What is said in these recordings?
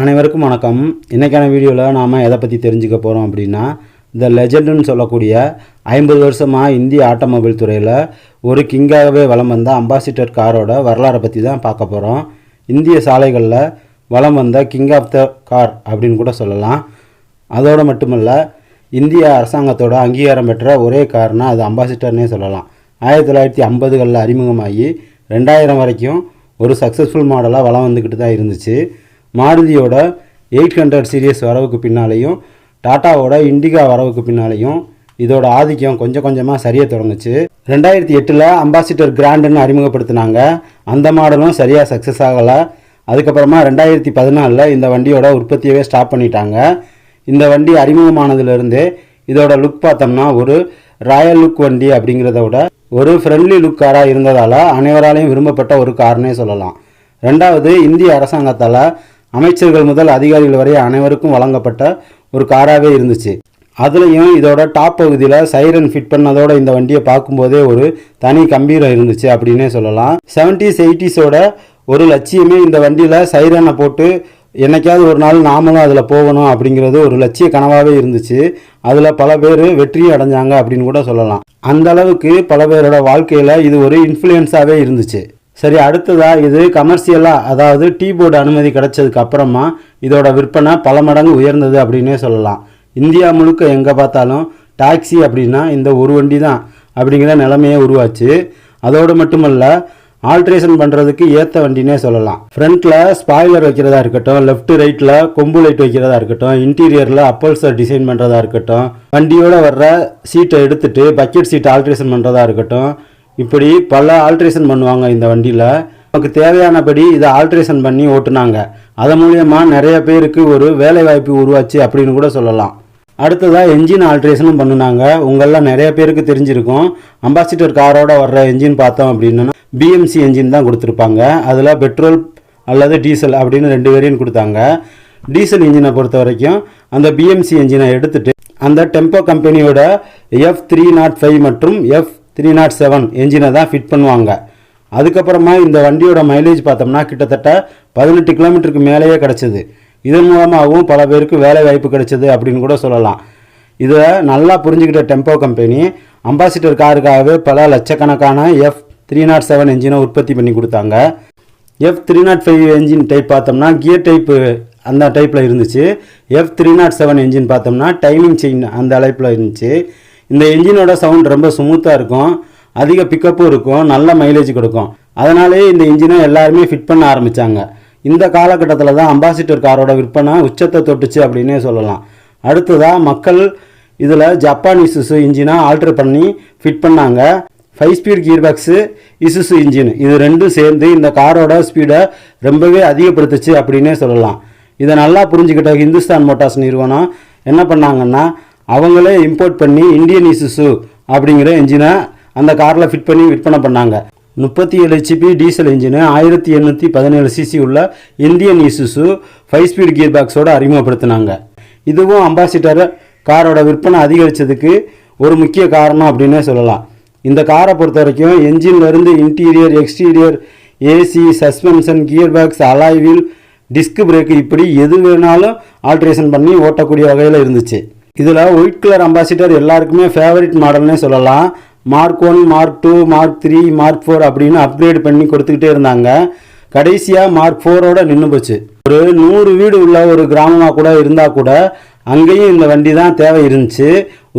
அனைவருக்கும் வணக்கம். இன்றைக்கான வீடியோவில் நாம் எதை பற்றி தெரிஞ்சுக்க போகிறோம் அப்படின்னா இந்த லெஜெண்டுன்னு சொல்லக்கூடிய ஐம்பது வருஷமாக இந்திய ஆட்டோமொபைல் துறையில் ஒரு கிங்காகவே வளம் வந்த அம்பாசிடர் காரோட வரலாறை பற்றி தான் பார்க்க போகிறோம் இந்திய சாலைகளில் வலம் வந்த கிங் ஆஃப் த கார் அப்படின்னு கூட சொல்லலாம். அதோடு மட்டுமல்ல இந்திய அரசாங்கத்தோட அங்கீகாரம் பெற்ற ஒரே கார்னா அது அம்பாசிடர்னே சொல்லலாம். ஆயிரத்தி தொள்ளாயிரத்தி ஐம்பதுகளில் அறிமுகமாகி ரெண்டாயிரம் வரைக்கும் ஒரு சக்ஸஸ்ஃபுல் மாடலாக வளம் வந்துக்கிட்டு தான் இருந்துச்சு. மாருதியோட எயிட் ஹண்ட்ரட் சீரியஸ் வரவுக்கு பின்னாலேயும் டாட்டாவோட இண்டிகா வரவுக்கு பின்னாலேயும் இதோட ஆதிக்கம் கொஞ்சம் கொஞ்சமாக சரிய தொடங்குச்சு. ரெண்டாயிரத்தி எட்டில் அம்பாசிடர் கிராண்டுன்னு அறிமுகப்படுத்தினாங்க. அந்த மாடலும் சரியாக சக்ஸஸ் ஆகலை. அதுக்கப்புறமா ரெண்டாயிரத்தி பதினாலில் இந்த வண்டியோட உற்பத்தியவே ஸ்டாப் பண்ணிட்டாங்க. இந்த வண்டி அறிமுகமானதுலேருந்தே இதோட லுக் பார்த்தோம்னா ஒரு ராயல் லுக் வண்டி அப்படிங்கிறத விட ஒரு ஃப்ரெண்ட்லி லுக் காராக இருந்ததால் அனைவராலையும் விரும்பப்பட்ட ஒரு கார்னே சொல்லலாம். ரெண்டாவது இந்திய அரசாங்கத்தால் அமைச்சர்கள் முதல் அதிகாரிகள் வரை அனைவருக்கும் வழங்கப்பட்ட ஒரு காராகவே இருந்துச்சு. அதுலேயும் இதோட டாப் பகுதியில் சைரன் ஃபிட் பண்ணதோட இந்த வண்டியை பார்க்கும்போதே ஒரு தனி கம்பீரம் இருந்துச்சு அப்படின்னே சொல்லலாம். செவன்டிஸ் எயிட்டிஸோட ஒரு லட்சியமே இந்த வண்டியில் சைரனை போட்டு என்னைக்காவது ஒரு நாள் நாமளும் அதில் போகணும் அப்படிங்கிறது ஒரு லட்சிய கனவாகவே இருந்துச்சு. அதில் பல பேர் வெற்றியும் அடைஞ்சாங்க அப்படின்னு கூட சொல்லலாம். அந்த அளவுக்கு பல பேரோட வாழ்க்கையில் இது ஒரு இன்ஃப்ளூயன்ஸாகவே இருந்துச்சு. சரி அடுத்ததாக இது கமர்ஷியலாக அதாவது டீ போர்டு அனுமதி கிடைச்சதுக்கு அப்புறமா இதோட விற்பனை பல மடங்கு உயர்ந்தது அப்படின்னே சொல்லலாம். இந்தியா முழுக்க எங்கே பார்த்தாலும் டாக்ஸி அப்படின்னா இந்த ஒரு வண்டி தான் அப்படிங்கிற நிலைமையே உருவாச்சு. அதோடு மட்டுமல்ல ஆல்ட்ரேஷன் பண்ணுறதுக்கு ஏற்ற வண்டினே சொல்லலாம். ஃப்ரண்ட்டில் ஸ்பாய்லர் வைக்கிறதா இருக்கட்டும் லெஃப்ட் ரைட்டில் கொம்பு லைட் வைக்கிறதா இருக்கட்டும் இன்டீரியரில் அப்பல்சர் டிசைன் பண்ணுறதா இருக்கட்டும் வண்டியோட வர்ற சீட்டை எடுத்துட்டு பக்கெட் சீட் ஆல்ட்ரேஷன் பண்ணுறதா இருக்கட்டும் இப்படி பல ஆல்ட்ரேஷன் பண்ணுவாங்க இந்த வண்டியில். நமக்கு தேவையானபடி இதை ஆல்ட்ரேஷன் பண்ணி ஓட்டுனாங்க. அதன் மூலியமாக நிறைய பேருக்கு ஒரு வேலை வாய்ப்பு உருவாச்சு அப்படின்னு கூட சொல்லலாம். அடுத்ததாக என்ஜின் ஆல்ட்ரேஷனும் பண்ணுனாங்க. உங்களில் நிறைய பேருக்கு தெரிஞ்சிருக்கும். அம்பாசிடர் காரோட வர்ற என்ஜின் பார்த்தோம் அப்படின்னா. பிஎம்சி என்ஜின் தான் கொடுத்துருப்பாங்க. அதில் பெட்ரோல் அல்லது டீசல் அப்படின்னு ரெண்டு வேரியன்ட் கொடுத்தாங்க. டீசல் இன்ஜினை பொறுத்த வரைக்கும் அந்த பிஎம்சி என்ஜினை எடுத்துட்டு அந்த டெம்போ கம்பெனியோட எஃப் த்ரீ நாட் ஃபைவ் மற்றும் எஃப் த்ரீ நாட் செவன் என்ஜினை தான் ஃபிட் பண்ணுவாங்க. அதுக்கப்புறமா இந்த வண்டியோட மைலேஜ் பார்த்தோம்னா கிட்டத்தட்ட பதினெட்டு கிலோமீட்டருக்கு மேலேயே கிடச்சிது. இதன் மூலமாகவும் பல பேருக்கு வேலை வாய்ப்பு கிடைச்சது அப்படின்னு கூட சொல்லலாம். இதை நல்லா புரிஞ்சுக்கிட்ட டெம்போ கம்பெனி அம்பாசிடர் காருக்காகவே பல லட்சக்கணக்கான எஃப் த்ரீ நாட் செவன் என்ஜினை உற்பத்தி பண்ணி கொடுத்தாங்க. F three nought five engine type பார்த்தோம்னா கியர் டைப்பு அந்த டைப்பில் இருந்துச்சு. F three nought seven engine பார்த்தோம்னா டைமிங் செயின் அந்த அழைப்பில் இருந்துச்சு. இந்த இன்ஜினோட சவுண்ட் ரொம்ப ஸ்மூத்தாக இருக்கும். அதிக பிக்கப்பும் இருக்கும். நல்ல மைலேஜ் கொடுக்கும். அதனாலேயே இந்த இன்ஜினை எல்லாருமே ஃபிட் பண்ண ஆரம்பித்தாங்க இந்த காலகட்டத்தில் தான் அம்பாசிட்டர் காரோட விற்பனை உச்சத்தை தொட்டுச்சு அப்படின்னே சொல்லலாம். அடுத்ததாக மக்கள் இதில் ஜப்பான் இசுசு இன்ஜினை ஆல்ட்ரு பண்ணி ஃபிட் பண்ணாங்க. Five speed gear box Isuzu engine இது ரெண்டும் சேர்ந்து இந்த காரோட ஸ்பீடை ரொம்பவே அதிகப்படுத்துச்சு அப்படின்னே சொல்லலாம். இதை நல்லா புரிஞ்சுக்கிட்ட ஹிந்துஸ்தான் மோட்டார்ஸ் நிறுவனம் என்ன பண்ணாங்கன்னா அவங்களே இம்போர்ட் பண்ணி இந்தியன் இசுசு அப்படிங்கிற என்ஜினை அந்த காரில் ஃபிட் பண்ணி விற்பனை பண்ணாங்க. முப்பத்தி ஏழு ஹெச்பி டீசல் இன்ஜினு ஆயிரத்தி எண்ணூற்றி பதினேழு சிசி உள்ள Indian Isuzu five speed gear பாக்ஸோட அறிமுகப்படுத்தினாங்க. இதுவும் அம்பாசிடர் காரோட விற்பனை அதிகரித்ததுக்கு ஒரு முக்கிய காரணம் அப்படின்னே சொல்லலாம். இந்த காரை பொறுத்த வரைக்கும் என்ஜின்லேருந்து interior exterior AC suspension gear box alloy wheel disc brake இப்படி எது வேணாலும் ஆல்ட்ரேஷன் பண்ணி ஓட்டக்கூடிய வகையில் இருந்துச்சு. இதில் ஒயிட் கலர் அம்பாசிடர் எல்லாருக்குமே ஃபேவரட் மாடல்னே சொல்லலாம். Mark one mark two mark three mark four அப்படின்னு அப்கிரேட் பண்ணி கொடுத்துக்கிட்டே இருந்தாங்க. கடைசியாக மார்க் ஃபோரோட நின்று போச்சு. ஒரு நூறு வீடு உள்ள ஒரு கிராமமாக கூட இருந்தால் கூட அங்கேயும் இந்த வண்டி தான் தேவை இருந்துச்சு.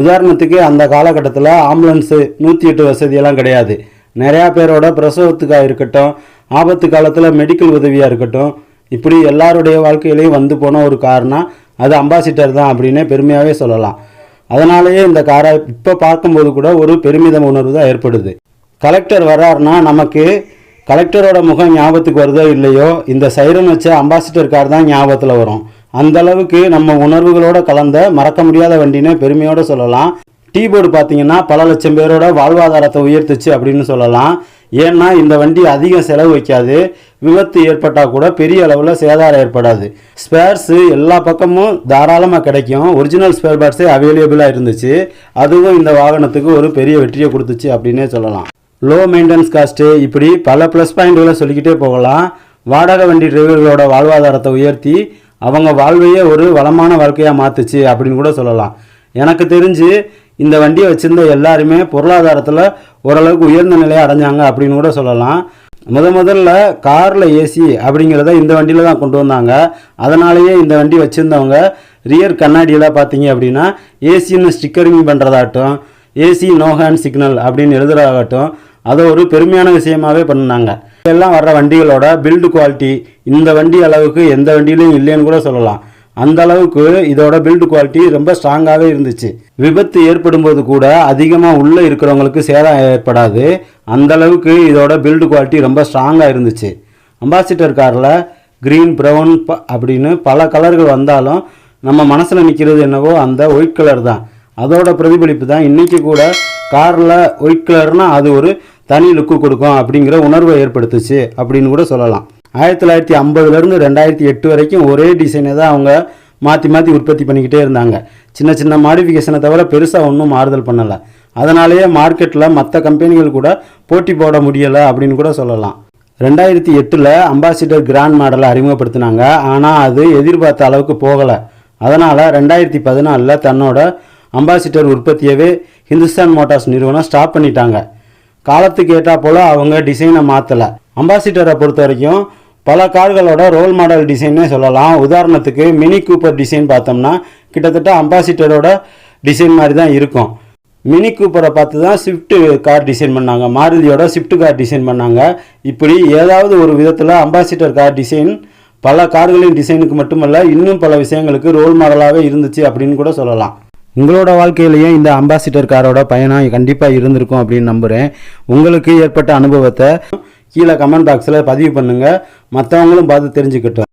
உதாரணத்துக்கு அந்த காலகட்டத்தில் ஆம்புலன்ஸு நூற்றி எட்டு வசதியெல்லாம் கிடையாது. நிறையா பேரோட பிரசவத்துக்காக இருக்கட்டும் ஆபத்து காலத்தில் மெடிக்கல் உதவியாக இருக்கட்டும் இப்படி எல்லாருடைய வாழ்க்கையிலையும் வந்து போன ஒரு காரணம். அது அம்பாசிட்டர் தான் அப்படின்னே பெருமையாகவே சொல்லலாம். அதனாலேயே இந்த காரை இப்போ பார்க்கும்போது கூட ஒரு பெருமிதம் உணர்வு தான் ஏற்படுது. கலெக்டர் வர்றாருன்னா நமக்கு கலெக்டரோட முகம் ஞாபகத்துக்கு வருதோ இல்லையோ இந்த சைரன் வச்ச அம்பாசிட்டர் கார் தான் ஞாபகத்தில் வரும். அந்த அளவுக்கு நம்ம உணர்வுகளோட கலந்த மறக்க முடியாத வண்டினே பெருமையோட சொல்லலாம். டீ போர்டு பார்த்தீங்கன்னா பல லட்சம் பேரோட வாழ்வாதாரத்தை உயர்த்துச்சு அப்படின்னு சொல்லலாம். ஏன்னா இந்த வண்டி அதிகம் செலவு வைக்காது. விபத்து ஏற்பட்டால் கூட பெரிய அளவில் சேதாரம் ஏற்படாது. ஸ்பேர்ஸு எல்லா பக்கமும் தாராளமாக கிடைக்கும். ஒரிஜினல் ஸ்பேர் பார்ட்ஸே அவைலபிளாக இருந்துச்சு. அதுவும் இந்த வாகனத்துக்கு ஒரு பெரிய வெற்றியை கொடுத்துச்சு அப்படின்னே சொல்லலாம். லோ மெயின்டெனன்ஸ் காஸ்ட்டு இப்படி பல ப்ளஸ் பாயிண்ட்களை சொல்லிக்கிட்டே போகலாம். வாடகை வண்டி டிரைவர்களோட வாழ்வாதாரத்தை உயர்த்தி அவங்க வாழ்வையே ஒரு வளமான வாழ்க்கையாக மாற்றுச்சு அப்படின்னு கூட சொல்லலாம். எனக்கு தெரிஞ்சு இந்த வண்டியை வச்சுருந்த எல்லாருமே பொருளாதாரத்தில் ஓரளவுக்கு உயர்ந்த நிலையை அடைஞ்சாங்க அப்படின்னு கூட சொல்லலாம். முத முதல்ல காரில் ஏசி அப்படிங்கிறத இந்த வண்டியில் தான் கொண்டு வந்தாங்க. அதனாலேயே இந்த வண்டி வச்சுருந்தவங்க ரியர் கண்ணாடியெல்லாம் பார்த்தீங்க அப்படின்னா ஏசின்னு ஸ்டிக்கரிங் பண்ணுறதாகட்டும் ஏசி நோ ஹேண்ட் சிக்னல் அப்படின்னு எழுதுறதாகட்டும் அதை ஒரு பெருமையான விஷயமாவே பண்ணாங்க எல்லாம் வர்ற வண்டிகளோட பில்டு குவாலிட்டி இந்த வண்டி அளவுக்கு எந்த வண்டியிலையும் இல்லைன்னு கூட சொல்லலாம். அந்த அளவுக்கு இதோட பில்டு குவாலிட்டி ரொம்ப ஸ்ட்ராங்காகவே இருந்துச்சு. விபத்து ஏற்படும் போது கூட அதிகமாக உள்ளே இருக்கிறவங்களுக்கு சேதம் ஏற்படாது. அந்த அளவுக்கு இதோட பில்டு குவாலிட்டி ரொம்ப ஸ்ட்ராங்காக இருந்துச்சு. அம்பாசிடர் காரில் க்ரீன் ப்ரௌன் அப்படின்னு பல கலர்கள் வந்தாலும் நம்ம மனசில் நிற்கிறது என்னவோ அந்த ஒயிட் கலர் தான். அதோட பிரதிபலிப்பு தான் இன்றைக்கி கூட காரில் ஒயிட் கலர்னால் அது ஒரு தனி லுக்கு கொடுக்கும் அப்படிங்கிற உணர்வை ஏற்படுத்துச்சு அப்படின்னு கூட சொல்லலாம். ஆயிரத்தி தொள்ளாயிரத்தி ஐம்பதுலேருந்து ரெண்டாயிரத்தி எட்டு வரைக்கும் ஒரே டிசைனை தான் அவங்க மாற்றி மாற்றி உற்பத்தி பண்ணிக்கிட்டே இருந்தாங்க. சின்ன சின்ன மாடிஃபிகேஷனை தவிர பெருசாக ஒன்றும் மாறுதல் பண்ணலை. அதனாலேயே மார்க்கெட்டில் மற்ற கம்பெனிகள் கூட போட்டி போட முடியலை அப்படின்னு கூட சொல்லலாம். ரெண்டாயிரத்தி எட்டில் அம்பாசிடர் கிராண்ட் மாடலை அறிமுகப்படுத்தினாங்க. ஆனால் அது எதிர்பார்த்த அளவுக்கு போகலை. அதனால் ரெண்டாயிரத்தி பதினாலில் தன்னோட அம்பாசிடர் உற்பத்தியவே ஹிந்துஸ்தான் மோட்டார்ஸ் நிறுவனம் ஸ்டாப் பண்ணிட்டாங்க. காலத்துக்கு ஏற்றா போல் அவங்க டிசைனை மாற்றலை அம்பாசிடரை பொறுத்த வரைக்கும் பல கார்களோட ரோல் மாடல் டிசைன்னே சொல்லலாம். உதாரணத்துக்கு மினி கூப்பர் டிசைன் பார்த்தோம்னா கிட்டத்தட்ட அம்பாசிட்டரோட டிசைன் மாதிரி தான் இருக்கும். மினி கூப்பரை பார்த்து தான் ஸ்விஃப்ட் கார் டிசைன் பண்ணாங்க. மாருதியோட ஸ்விஃப்ட் கார் டிசைன் பண்ணாங்க. இப்படி ஏதாவது ஒரு விதத்தில் அம்பாசிடர் கார் டிசைன் பல கார்களின் டிசைனுக்கு மட்டுமல்ல இன்னும் பல விஷயங்களுக்கு ரோல் மாடலாகவே இருந்துச்சு அப்படின்னு கூட சொல்லலாம். உங்களோட வாழ்க்கையிலையும் இந்த அம்பாசிடர் காரோட பயணம் கண்டிப்பாக இருந்திருக்கும் அப்படின்னு நம்புகிறேன் உங்களுக்கு ஏற்பட்ட அனுபவத்தை கீழே கமெண்ட் பாக்ஸில் பதிவு பண்ணுங்கள் மற்றவங்களும் பார்த்து தெரிஞ்சுக்கிட்டோம்.